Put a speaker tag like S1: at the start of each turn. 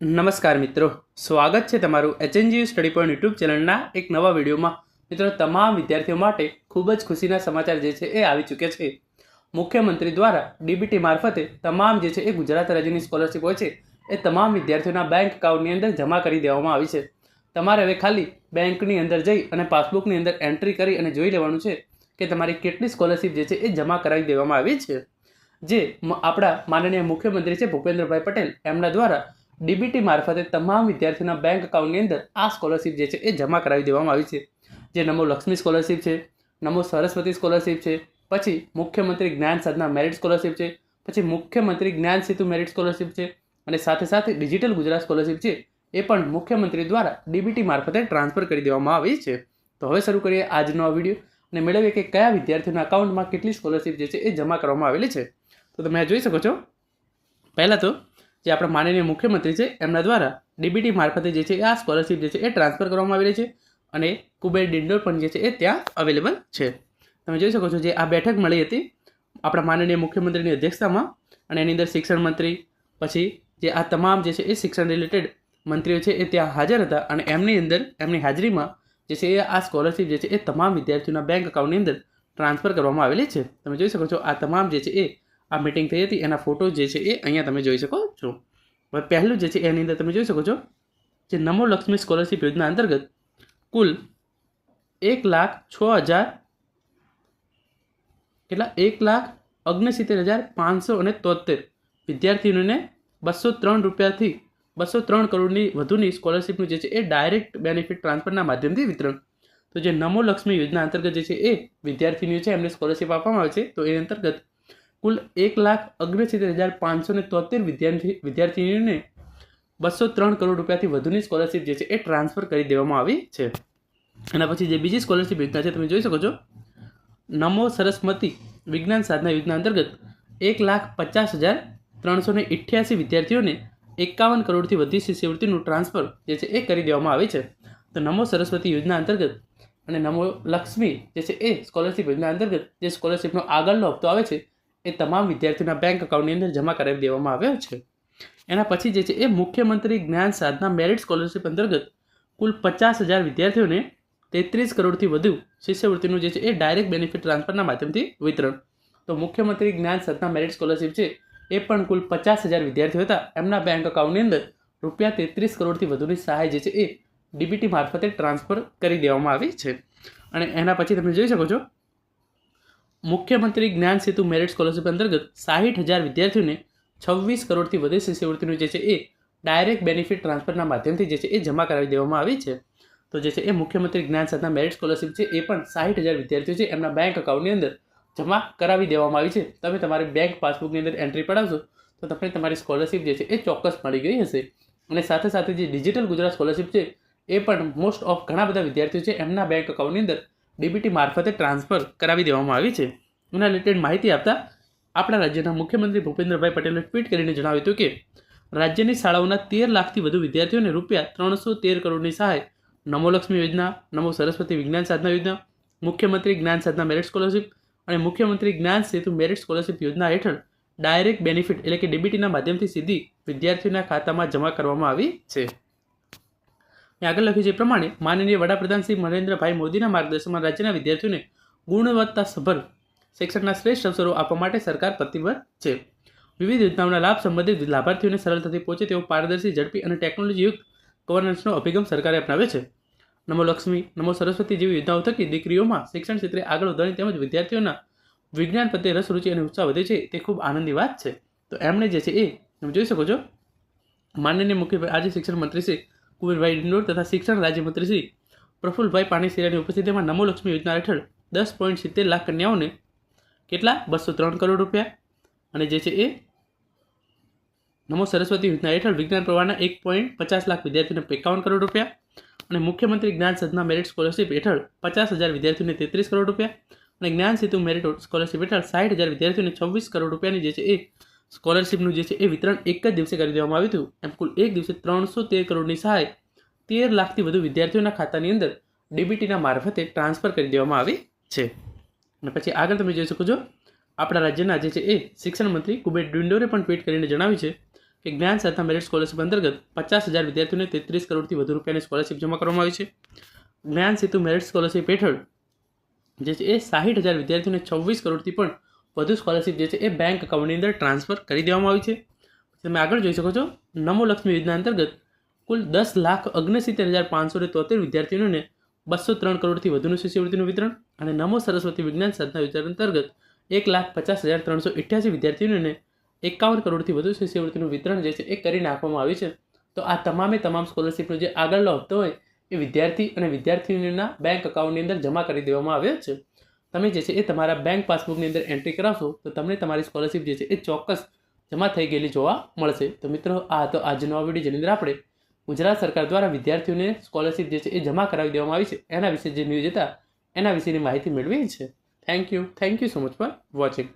S1: નમસ્કાર મિત્રો. સ્વાગત છે તમારું એચએનજી સ્ટડી પોઈન્ટ યુટ્યુબ ચેનલના એક નવા વિડીયોમાં. મિત્રો, તમામ વિદ્યાર્થીઓ માટે ખૂબ જ ખુશીના સમાચાર જે છે એ આવી ચૂક્યા છે. મુખ્યમંત્રી દ્વારા ડીબીટી મારફતે તમામ જે છે એ ગુજરાત રાજ્યની સ્કોલરશિપ હોય છે, એ તમામ વિદ્યાર્થીઓના બેંક એકાઉન્ટની અંદર જમા કરી દેવામાં આવી છે. તમારે હવે ખાલી બેંકની અંદર જઈ અને પાસબુકની અંદર એન્ટ્રી કરી અને જોઈ લેવાનું છે કે તમારી કેટલી સ્કોલરશિપ જે છે એ જમા કરાવી દેવામાં આવી છે. જે આપણા માનનીય મુખ્યમંત્રી છે ભૂપેન્દ્રભાઈ પટેલ, એમના દ્વારા ડીબીટી મારફતે તમામ વિદ્યાર્થીઓના બેંક એકાઉન્ટની અંદર આ સ્કોલરશિપ જે છે એ જમા કરાવી દેવામાં આવી છે. જે નમો લક્ષ્મી સ્કોલરશિપ છે, નમો સરસ્વતી સ્કોલરશિપ છે, પછી મુખ્યમંત્રી જ્ઞાન સાધના મેરિટ સ્કોલરશિપ છે, પછી મુખ્યમંત્રી જ્ઞાન સેતુ મેરિટ સ્કોલરશિપ છે, અને સાથે સાથે ડિજિટલ ગુજરાત સ્કોલરશિપ છે, એ પણ મુખ્યમંત્રી દ્વારા ડીબીટી મારફતે ટ્રાન્સફર કરી દેવામાં આવી છે. તો હવે શરૂ કરીએ આજનો આ વીડિયો અને મેળવીએ કે કયા વિદ્યાર્થીઓના અકાઉન્ટમાં કેટલી સ્કોલરશિપ જે છે એ જમા કરવામાં આવેલી છે. તો તમે જોઈ શકો છો. પહેલાં તો જે આપણા માનનીય મુખ્યમંત્રી છે, એમના દ્વારા ડીબીટી મારફતે જે છે, આ સ્કોલરશિપ જે છે, એ ટ્રાન્સફર કરવામાં આવેલી છે અને કુબેર ડિંડોર પણ જે છે, એ ત્યાં અવેલેબલ છે. તમે જોઈ શકો છો જે આ બેઠક મળી હતી આપણા માનનીય મુખ્યમંત્રીની અધ્યક્ષતામાં અને એની અંદર શિક્ષણ મંત્રી, પછી જે આ તમામ જે છે, એ શિક્ષણ રિલેટેડ મંત્રીઓ છે, એ ત્યાં હાજર હતા અને એમની અંદર, એમની હાજરીમાં જે છે, એ આ સ્કોલરશિપ જે છે, એ તમામ વિદ્યાર્થીઓના બેંક એકાઉન્ટની અંદર ટ્રાન્સફર કરવામાં આવેલી છે. તમે જોઈ શકો છો આ તમામ જે છે, એ આ મિટિંગ થઈ હતી, એના ફોટો જે છે એ અહીંયા તમે જોઈ શકો છો. હવે પહેલું જે છે એની અંદર તમે જોઈ શકો છો જે નમો લક્ષ્મી સ્કોલરશિપ યોજના અંતર્ગત કુલ એક લાખ છ હજાર કેટલા? એક લાખ ઓગણસિત્તેર હજાર પાંચસો અને તોતેર વિદ્યાર્થીઓને બસો ત્રણ રૂપિયાથી બસો ત્રણ કરોડની વધુની સ્કોલરશિપનું જે છે એ ડાયરેક્ટ બેનિફિટ ટ્રાન્સફરના માધ્યમથી વિતરણ. તો જે નમો લક્ષ્મી યોજના અંતર્ગત જે છે એ વિદ્યાર્થીનીઓ છે એમને સ્કોલરશિપ આપવામાં આવે છે. તો એ અંતર્ગત કુલ એક લાખ અગ્રસિત્તેર હજાર પાંચસો ને તોતેર વિદ્યાર્થી વિદ્યાર્થીઓને બસો ત્રણ કરોડ રૂપિયાથી વધુની સ્કોલરશિપ જે છે એ ટ્રાન્સફર કરી દેવામાં આવી છે. એના પછી જે બીજી સ્કોલરશિપ યોજના છે, તમે જોઈ શકો છો. નમો સરસ્વતી વિજ્ઞાન સાધના યોજના અંતર્ગત એક લાખ પચાસ હજાર ત્રણસો ને ઇઠ્યાસી વિદ્યાર્થીઓને એકાવન કરોડથી વધુ શિષ્યવૃત્તિનું ટ્રાન્સફર જે છે એ કરી દેવામાં આવે છે. તો નમો સરસ્વતી યોજના અંતર્ગત અને નમો લક્ષ્મી જે છે એ સ્કોલરશિપ યોજના અંતર્ગત જે સ્કોલરશિપનો આગળનો હપ્તો આવે છે એ તમામ વિદ્યાર્થીઓના બેંક એકાઉન્ટની અંદર જમા કરાવી દેવામાં આવ્યો છે. એના પછી જે છે એ મુખ્યમંત્રી જ્ઞાન સાધના મેરિટ સ્કોલરશિપ અંતર્ગત કુલ પચાસ હજાર વિદ્યાર્થીઓને તેત્રીસ કરોડથી વધુ શિષ્યવૃત્તિનું જે છે એ ડાયરેક્ટ બેનિફિટ ટ્રાન્સફરના માધ્યમથી વિતરણ. તો મુખ્યમંત્રી જ્ઞાન સાધના મેરિટ સ્કોલરશિપ છે એ પણ કુલ પચાસ હજાર વિદ્યાર્થીઓ હતા. એમના બેંક એકાઉન્ટની અંદર રૂપિયા તેત્રીસ કરોડથી વધુની સહાય જે છે એ ડીબીટી મારફતે ટ્રાન્સફર કરી દેવામાં આવી છે. અને એના પછી તમે જોઈ શકો છો મુખ્યમંત્રી જ્ઞાન સેતુ મેરિટ સ્કોલરશિપ અંતર્ગત સાહીઠ હજાર વિદ્યાર્થીઓને છવ્વીસ કરોડથી વધુ શિષ્યવૃત્તિનું જે છે એ ડાયરેક્ટ બેનિફિટ ટ્રાન્સફરના માધ્યમથી જે છે એ જમા કરાવી દેવામાં આવી છે. તો જે છે એ મુખ્યમંત્રી જ્ઞાન સાધના મેરિટ સ્કોલરશિપ છે એ પણ સાહીઠ હજાર વિદ્યાર્થીઓ છે એમના બેંક એકાઉન્ટની અંદર જમા કરાવી દેવામાં આવી છે. તમે તમારી બેંક પાસબુકની અંદર એન્ટ્રી પડાવશો તો તમને તમારી સ્કોલરશિપ જે છે એ ચોક્કસ મળી ગઈ હશે. અને સાથે સાથે જે ડિજિટલ ગુજરાત સ્કોલરશિપ છે એ પણ મોસ્ટ ઓફ ઘણા બધા વિદ્યાર્થીઓ છે એમના બેંક એકાઉન્ટની અંદર ડીબીટી મારફતે ટ્રાન્સફર કરાવી દેવામાં આવી છે. એના રિલેટેડ માહિતી આપતા આપણા રાજ્યના મુખ્યમંત્રી ભૂપેન્દ્રભાઈ પટેલે ટ્વીટ કરીને જણાવ્યું હતું કે, રાજ્યની શાળાઓના તેર લાખથી વધુ વિદ્યાર્થીઓને રૂપિયા ત્રણસો તેર કરોડની સહાય, નમો લક્ષ્મી યોજના, નમો સરસ્વતી વિજ્ઞાન સાધના યોજના, મુખ્યમંત્રી જ્ઞાન સાધના મેરિટ સ્કોલરશિપ અને મુખ્યમંત્રી જ્ઞાન સેતુ મેરિટ સ્કોલરશિપ યોજના હેઠળ ડાયરેક્ટ બેનિફિટ એટલે કે ડીબીટીના માધ્યમથી સીધી વિદ્યાર્થીઓના ખાતામાં જમા કરવામાં આવી છે. મેં આગળ લખ્યું છે પ્રમાણે માનનીય વડાપ્રધાન શ્રી નરેન્દ્રભાઈ મોદીના માર્ગદર્શનમાં રાજ્યના વિદ્યાર્થીઓને ગુણવત્તાસભર શિક્ષણના શ્રેષ્ઠ અવસરો આપવા માટે સરકાર પ્રતિબદ્ધ છે. વિવિધ યોજનાઓના લાભ સંબંધિત લાભાર્થીઓને સરળતાથી પહોંચે તેવો પારદર્શી, ઝડપી અને ટેકનોલોજીયુક્ત ગવર્નન્સનો અભિગમ સરકારે અપનાવે છે. નમો લક્ષ્મી, નમો સરસ્વતી જેવી યોજનાઓ થકી દીકરીઓમાં શિક્ષણ ક્ષેત્રે આગળ વધવાની તેમજ વિદ્યાર્થીઓના વિજ્ઞાન પ્રત્યે રસ રુચિ અને ઉત્સાહ વધે છે તે ખૂબ આનંદની વાત છે. તો એમણે જે છે એ તમે જોઈ શકો છો. માનનીય મુખ્ય આજે શિક્ષણ મંત્રી શ્રી કુંવરભાઈ ડિંડોર તથા શિક્ષણ રાજ્યમંત્રી શ્રી પ્રફુલભાઈ પાણીસીરાની ઉપસ્થિતિમાં નમોલક્ષ્મી યોજના હેઠળ દસ પોઈન્ટ સિત્તેર લાખ કન્યાઓને કેટલા? બસો ત્રણ કરોડ રૂપિયા. અને જે છે એ નમો સરસ્વતી યોજના હેઠળ વિજ્ઞાન પ્રવાહના એક પોઈન્ટ પચાસ લાખ વિદ્યાર્થીઓને એકાવન કરોડ રૂપિયા. અને મુખ્યમંત્રી જ્ઞાન સદના મેરિટ સ્કોલરશિપ હેઠળ પચાસ હજાર વિદ્યાર્થીઓને તેત્રીસ કરોડ રૂપિયા. અને જ્ઞાન સેતુ મેરિટ સ્કોલરશિપ હેઠળ સાઠ હજાર વિદ્યાર્થીઓને છવ્વીસ કરોડ રૂપિયાની જે છે એ સ્કોલરશિપનું જે છે એ વિતરણ એક જ દિવસે કરી દેવામાં આવ્યું હતું. એમ કુલ એક દિવસે ત્રણસો તેર કરોડની સહાય તેર લાખથી વધુ વિદ્યાર્થીઓના ખાતાની અંદર ડીબીટીના મારફતે ટ્રાન્સફર કરી દેવામાં આવી છે. અને પછી આગળ તમે જોઈ શકો છો, આપણા રાજ્યના જે છે એ શિક્ષણ મંત્રી કુબેર ડુંડોરે પણ ટ્વીટ કરીને જણાવ્યું છે કે જ્ઞાન સાથે મેરિટ સ્કોલરશિપ અંતર્ગત પચાસ હજાર વિદ્યાર્થીઓને તેત્રીસ કરોડથી વધુ રૂપિયાની સ્કોલરશીપ જમા કરવામાં આવી છે. જ્ઞાન સેતુ મેરિટ સ્કોલરશિપ હેઠળ જે છે એ સાહીઠ હજાર વિદ્યાર્થીઓને છવ્વીસ કરોડથી પણ વધુ સ્કોલરશિપ જે છે એ બેંક એકાઉન્ટની અંદર ટ્રાન્સફર કરી દેવામાં આવી છે. તમે આગળ જોઈ શકો છો, નમો લક્ષ્મી યોજના અંતર્ગત કુલ દસ લાખ અગ્નસિત્તેર હજાર પાંચસો ને તોતેર વિદ્યાર્થીઓને બસો ત્રણ કરોડથી વધુનું શિષ્યવૃત્તિનું વિતરણ અને નમો સરસ્વતી વિજ્ઞાન સાધના યોજના અંતર્ગત એક લાખ પચાસ હજાર ત્રણસો અઠ્યાસી વિદ્યાર્થીઓને એકાવન કરોડથી વધુ શિષ્યવૃત્તિનું વિતરણ જે છે એ કરી નાખવામાં આવ્યું છે. તો આ તમામે તમામ સ્કોલરશીપનો જે આગળનો હપ્તો હોય એ વિદ્યાર્થી અને વિદ્યાર્થીઓના બેંક એકાઉન્ટની અંદર જમા કરી દેવામાં આવ્યો છે. તમે જે છે એ તમારા બેંક પાસબુકની અંદર એન્ટ્રી કરાવશો, તો તમને તમારી સ્કોલરશિપ જે છે એ ચોક્કસ જમા થઈ ગયેલી જોવા મળશે. તો મિત્રો, આ હતો આજનો આ વીડિયો, જેની અંદર આપણે ગુજરાત સરકાર દ્વારા વિદ્યાર્થીઓને સ્કોલરશિપ જે છે એ જમા કરાવી દેવામાં આવી છે. એના વિશે જે ન્યૂઝ હતા, એના વિશેની માહિતી મેળવી છે. Thank you thank you so much for watching